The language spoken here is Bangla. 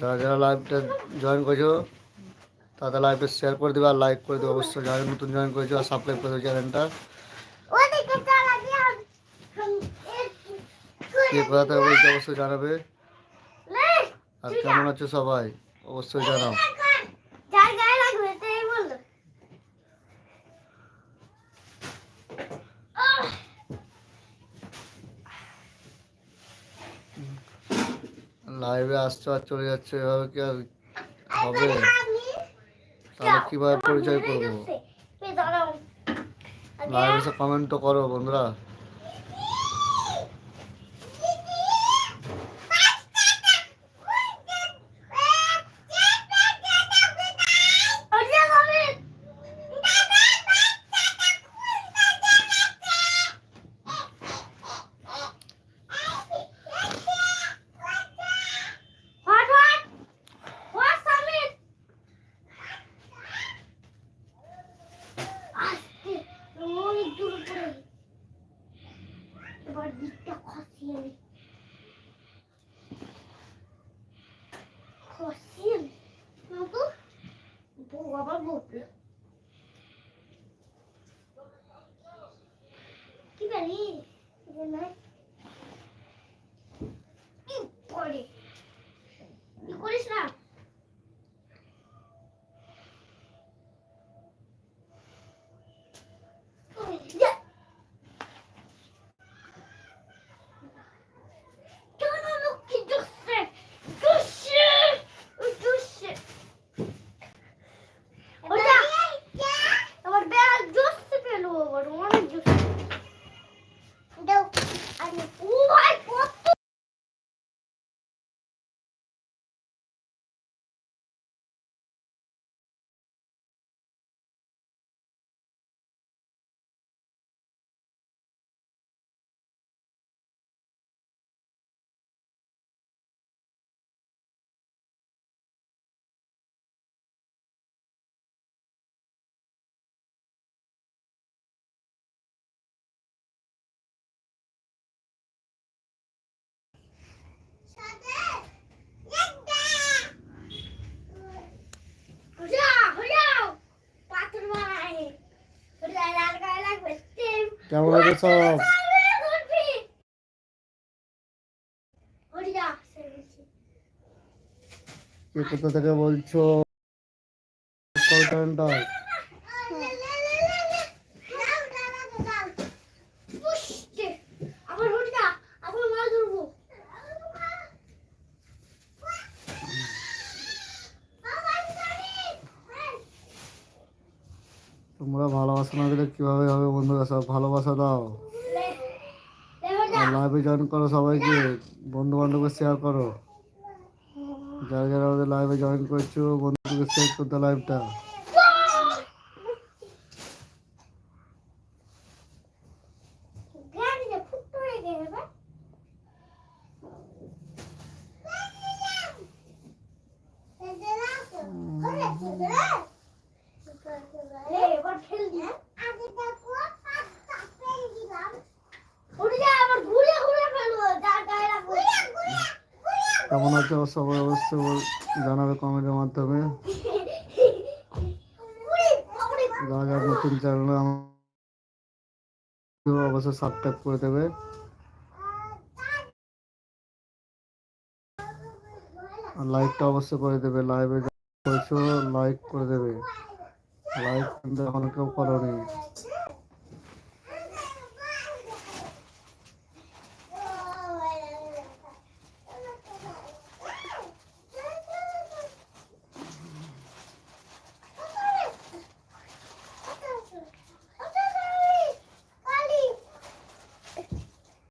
যারা যারা লাইভটা জয়েন করেছ, তাদের লাইভটা শেয়ার করে দেবে আর লাইক করে দেবে। অবশ্যই যারা নতুন জয়েন করেছ আর সাবস্ক্রাইব করে দেবে চ্যানেলটা কে কোথা থেকে অবশ্যই জানাবে। আর কেমন আছো সবাই? অবশ্যই জানাও। লাইভে আসতে আর চলে যাচ্ছে এভাবে কি আর হবে? তাহলে কীভাবে পরিচয় করব? লাইভে এসে কমেন্ট তো করো বন্ধুরা। দিকটা খসিয়ে নি। খসিয়ে নি। না তো, কেমন আছো। কে কোথা থেকে বলছো কলকাতা পুষ্টি। তোমরা ভালোবাসা না দিলে কীভাবে হবে বন্ধুরা? সব ভালোবাসা দাও। লাইভে জয়েন করো সবাইকে। বন্ধু বান্ধবকে শেয়ার করো। যারা যারা আমাদের লাইভে জয়েন করছ বন্ধুকে শেয়ার করতে লাইভটা কেমন আছো সবাই অবশ্যই জানাবে কমেন্টের মাধ্যমে। যারা যারা নতুন চ্যানেল অবশ্যই সাবস্ক্রাইব করে দেবে। লাইকটা অবশ্যই করে দেবে লাইভে করেছ লাইক করে দেবে। লাইক এখন কেউ করোনি